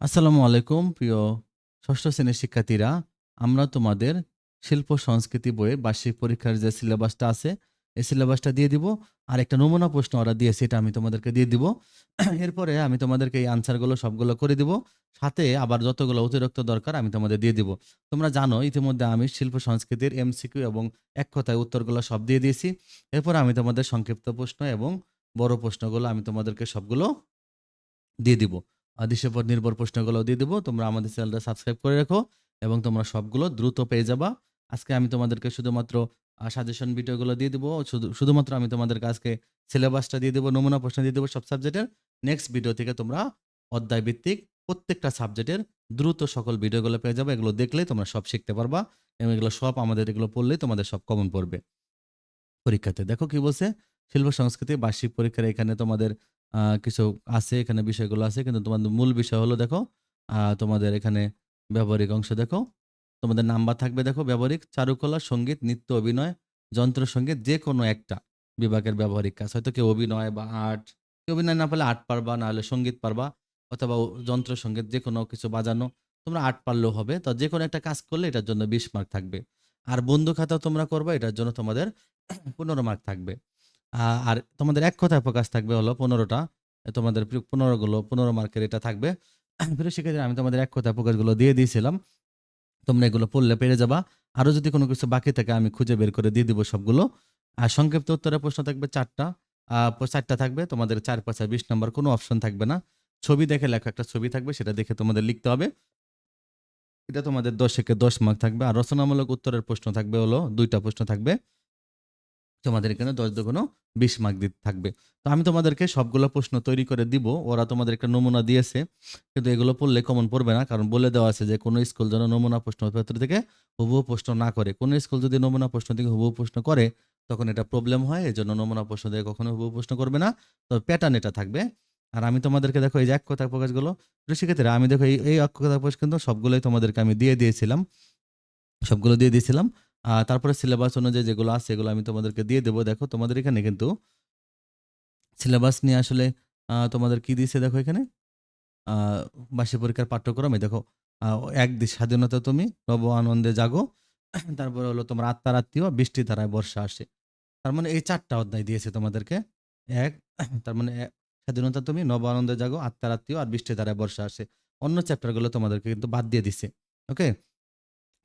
আসসালামু আলাইকুম, প্রিয় ষষ্ঠ শ্রেণির শিক্ষার্থীরা। আমরা তোমাদের শিল্প সংস্কৃতি বইয়ে বার্ষিক পরীক্ষার যে সিলেবাসটা আছে, এই সিলেবাসটা দিয়ে দিব। আর একটা নমুনা প্রশ্ন ওরা দিয়েছে এটা আমি তোমাদেরকে দিয়ে দিব। এরপরে আমি তোমাদেরকে এই আনসারগুলো, সবগুলো করে দিব। সাথে আবার যতগুলো অতিরিক্ত দরকার, আমি তোমাদের দিয়ে দিব। তোমরা জানো, ইতিমধ্যে আমি শিল্প সংস্কৃতির এমসিকিউ এবং এক কথায় উত্তরগুলো সব দিয়ে দিয়েছি। এরপর আমি তোমাদের সংক্ষিপ্ত প্রশ্ন এবং বড় প্রশ্নগুলো আমি তোমাদেরকে সবগুলো দিয়ে দিব। আদেশের পর নির্ভর প্রশ্নগুলো দিয়ে দেবো। তোমরা আমাদের চ্যানেলটা সাবস্ক্রাইব করে রাখো এবং তোমরা সবগুলো দ্রুত পেয়ে যাবা। আজকে আমি তোমাদেরকে শুধুমাত্র সাজেশন ভিডিওগুলো দিয়ে দেবো। শুধু, শুধুমাত্র আমি তোমাদেরকে আজকে সিলেবাসটা দিয়ে দেবো, নমুনা প্রশ্ন দিয়ে দেবো সব সাবজেক্টের নেক্সট ভিডিও থেকে তোমরা অধ্যায় ভিত্তিক প্রত্যেকটা সাবজেক্টের দ্রুত সকল ভিডিওগুলো পেয়ে যাবে। এগুলো দেখলে তোমরা সব শিখতে পারবা এবং এগুলো সব আমাদের, এগুলো পড়লেই তোমাদের সব কমন পড়বে। পরীক্ষাতে দেখো কি বলছে? শিল্প, সংস্কৃতি, বার্ষিক পরীক্ষার এখানে তোমাদের কিছু আছে, এখানে বিষয়গুলো আছে, কিন্তু তোমাদের মূল বিষয় হলো দেখো তোমাদের এখানে ব্যবহারিক অংশ দেখো, তোমাদের নাম্বার থাকবে দেখো, ব্যবহারিক, চারুকলা, সংগীত, নৃত্য, অভিনয়, যন্ত্র সংগীত যে কোনো একটা বিভাগের ব্যবহারিক কাজ। হয়তো কেউ অভিনয় বা আর্ট, কেউ অভিনয় না পারলে আর্ট পারবা, না হলে সংগীত পারবা, অথবা ও- যন্ত্র সংগীত যে কোনো কিছু বাজানো, তোমরা আর্ট পারলেও হবে। তো যে কোনো একটা কাজ করলে এটার জন্য বিশ মার্ক থাকবে। আর বন্ধু খাতা তোমরা করবা, এটার জন্য তোমাদের পনেরো মার্ক থাকবে। আর তোমাদের এক কথায় প্রকাশ থাকবে হলো পনেরোটা। তোমাদের পনেরো গুলো পনেরো মার্কের এটা থাকবে। প্রিয় শিক্ষার্থীরা আমি তোমাদের এক কথায় প্রকাশগুলো দিয়ে দিয়েছিলাম। তোমরা এগুলো পড়লে পেরে যাবা। আরও যদি কোনো কিছু বাকি থাকে, আমি খুঁজে বের করে দিয়ে দিব সবগুলো। আর সংক্ষিপ্ত উত্তরের প্রশ্ন থাকবে চারটা। চারটা থাকবে। তোমাদের চার পাঁচ বিশ নম্বর কোনো অপশন থাকবে না। ছবি দেখে লেখা, একটা ছবি থাকবে, সেটা দেখে তোমাদের লিখতে হবে। এটা তোমাদের দশ থেকে দশ মার্ক থাকবে। আর রচনামূলক উত্তরের প্রশ্ন থাকবে হলো, দুইটা প্রশ্ন থাকবে। তোমাদের এখানে দশ দুগুণো বিশ মার্ক দিতে থাকবে। তো আমি তোমাদেরকে সবগুলো প্রশ্ন তৈরি করে দিব, ওরা তোমাদের একটা নমুনা দিয়েছে, কিন্তু এগুলো পড়লে কমন পড়বে না, কারণ বলে দেওয়া আছে যে কোনো স্কুল যেন নমুনা প্রশ্নপত্র থেকে হুবহু প্রশ্ন না করে। কোনো স্কুল যদি নমুনা প্রশ্ন থেকে হুবহু প্রশ্ন করে, তখন এটা প্রবলেম হয় এই জন্য নমুনা প্রশ্ন থেকে কখনো হুবহু প্রশ্ন করবে না। তো প্যাটার্ন এটা থাকবে। আর আমি তোমাদেরকে দেখো এই যে এক কথা প্রকাশগুলো শিক্ষার্থীরা আমি দেখো এই এক কথা প্রকাশ কিন্তু সবগুলোই তোমাদেরকে আমি দিয়ে দিয়েছিলাম, সবগুলো দিয়ে দিয়েছিলাম। তারপরে সিলেবাস অনুযায়ী যেগুলো আছে সেগুলো আমি তোমাদেরকে দিয়ে দেবো। দেখো, তোমাদের এখানে কিন্তু সিলেবাস নিয়ে আসলে তোমাদের কি দিয়েছে দেখো এখানে? বার্ষিক পরীক্ষার পাঠ্যক্রমে দেখো এক দিন স্বাধীনতা তুমি, নব আনন্দে জাগো। তারপরে হলো তোমার আত্মার আত্মীয় বৃষ্টি ধারায় বর্ষা আসে। তার মানে এই চারটা অধ্যায় দিয়েছে তোমাদেরকে। এক, তার মানে স্বাধীনতা তুমি, নব আনন্দে জাগো আত্মার আত্মীয় আর বৃষ্টি ধারায় বর্ষা আসে। অন্য চ্যাপ্টারগুলো তোমাদেরকে কিন্তু বাদ দিয়ে দিছে ওকে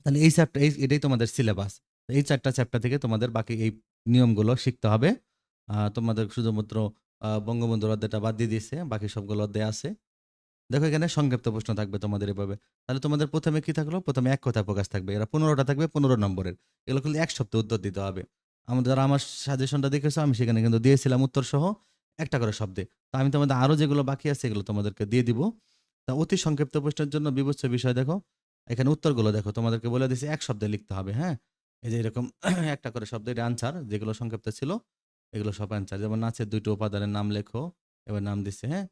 তাহলে এই চ্যাপ্টার এই, এটাই তোমাদের সিলেবাস এই চারটা চ্যাপ্টার থেকে তোমাদের বাকি এই নিয়মগুলো শিখতে হবে। তোমাদের শুধুমাত্র বঙ্গবন্ধুর অধ্যায়টা বাদ দিয়ে দিয়েছে, বাকি সবগুলো অধ্যায় আছে। দেখো এখানে সংক্ষিপ্ত প্রশ্ন থাকবে তোমাদের এভাবে। তাহলে তোমাদের প্রথমে কি থাকল? প্রথমে এক কথা প্রকাশ থাকবে। এরা পনেরোটা থাকবে, পনেরো নম্বরের। এগুলো কিন্তু এক সপ্তাহে উত্তর দিতে হবে। আমাদের যারা আমার সাজেশনটা দেখেছ, আমি সেখানে কিন্তু দিয়েছিলাম উত্তর সহ একটা করে শব্দে। তো আমি তোমাদের আরও যেগুলো বাকি আছে, এগুলো তোমাদেরকে দিয়ে দিব। তা অতি সংক্ষিপ্ত প্রশ্নের জন্য বিবেচ্য বিষয় দেখো। এখানে উত্তরগুলো দেখো, তোমাদেরকে বলে দিয়েছি এক শব্দে লিখতে হবে হ্যাঁ? এই যে এরকম একটা করে শব্দ, এটা আনসার যেগুলো সংক্ষিপ্ত ছিল, এগুলো সব আনসার যেমন নাচের দুটো উপাদানের নাম লেখো, এবার নাম দিছে হ্যাঁ?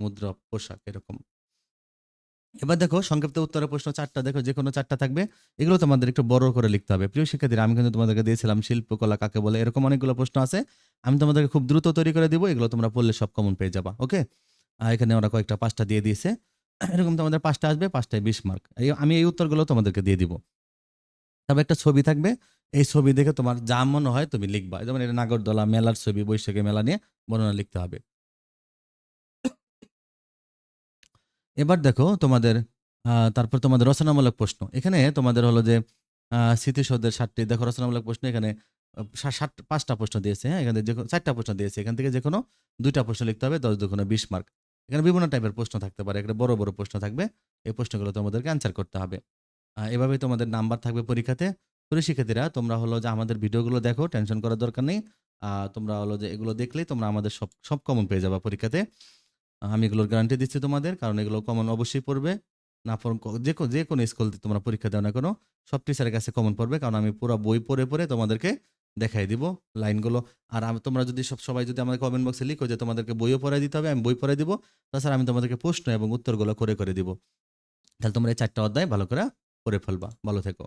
মুদ্রা, পোশাক, এরকম। এবার দেখো, সংক্ষিপ্ত উত্তরের প্রশ্ন চারটা, দেখো যে কোনো চারটা থাকবে, এগুলো তোমাদের একটু বড় করে লিখতে হবে। প্রিয় শিক্ষার্থীরা, আমি কিন্তু তোমাদেরকে দিয়েছিলাম শিল্পকলা কাকে বলে, এরকম অনেকগুলো প্রশ্ন আছে, আমি তোমাদেরকে খুব দ্রুত তৈরি করে দিব, এগুলো তোমরা পড়লে সব কমন পেয়ে যাবা ওকে এখানে ওরা কয়েকটা, পাঁচটা দিয়ে দিয়েছে। এরকম তোমাদের পাঁচটা আসবে পাঁচটায় বিশ মার্ক আমি এই উত্তরগুলো তোমাদেরকে দিয়ে দিব। তবে একটা ছবি থাকবে এই ছবি দেখে তোমার যা মনে হয় তুমি লিখবা। যেমন এটা নাগরদোলা মেলার ছবি বৈশাখী মেলা নিয়ে বর্ণনা লিখতে হবে। এবার দেখো তোমাদের তারপর তোমাদের রচনামূলক প্রশ্ন। এখানে তোমাদের হলো যে স্মৃতিসৌধের ষাটটি দেখো রচনামূলক প্রশ্ন এখানে আহ, সা- ষাট পাঁচটা প্রশ্ন দিয়েছে হ্যাঁ? এখানে যে কোনো- চারটা প্রশ্ন দিয়েছে। এখান থেকে যে কোনো দুইটা প্রশ্ন লিখতে হবে দশ দুগুণে বিশ মার্ক এখানে বিভিন্ন টাইপের প্রশ্ন থাকতে পারে। এখানে বড় বড় প্রশ্ন থাকবে। এই প্রশ্নগুলো তোমাদেরকে অ্যান্সার করতে হবে। এভাবেই তোমাদের নাম্বার থাকবে পরীক্ষাতে। প্রিয় শিক্ষার্থীরা, তোমরা হলো যে আমাদের ভিডিওগুলো দেখো টেনশন করার দরকার নেই। তোমরা হলো যে এগুলো দেখলেই তোমরা আমাদের সব সব কমন পেয়ে যাবে পরীক্ষাতে। আমি এগুলোর গ্যারান্টি দিচ্ছি তোমাদের, কারণ এগুলো কমন অবশ্যই পড়বে। না যে যে কোনো স্কুল তোমরা পরীক্ষা দাও না কোনো, সব টিচারের কাছে কমন পড়বে, কারণ আমি পুরো বই পড়ে পড়ে তোমাদেরকে দেখাই দিব লাইনগুলো। আর আমি, তোমরা যদি সব সবাই যদি আমাদের কমেন্ট বক্সে লিখো যে তোমাদেরকে বইও পড়াই দিতে হবে, আমি বই পড়াই দিব। তাছাড়া আমি তোমাদেরকে প্রশ্ন এবং উত্তরগুলো করে করে দিব। তাহলে তোমরা এই চারটা অধ্যায় ভালো করে পড়ে ফেলবা। ভালো থেকো।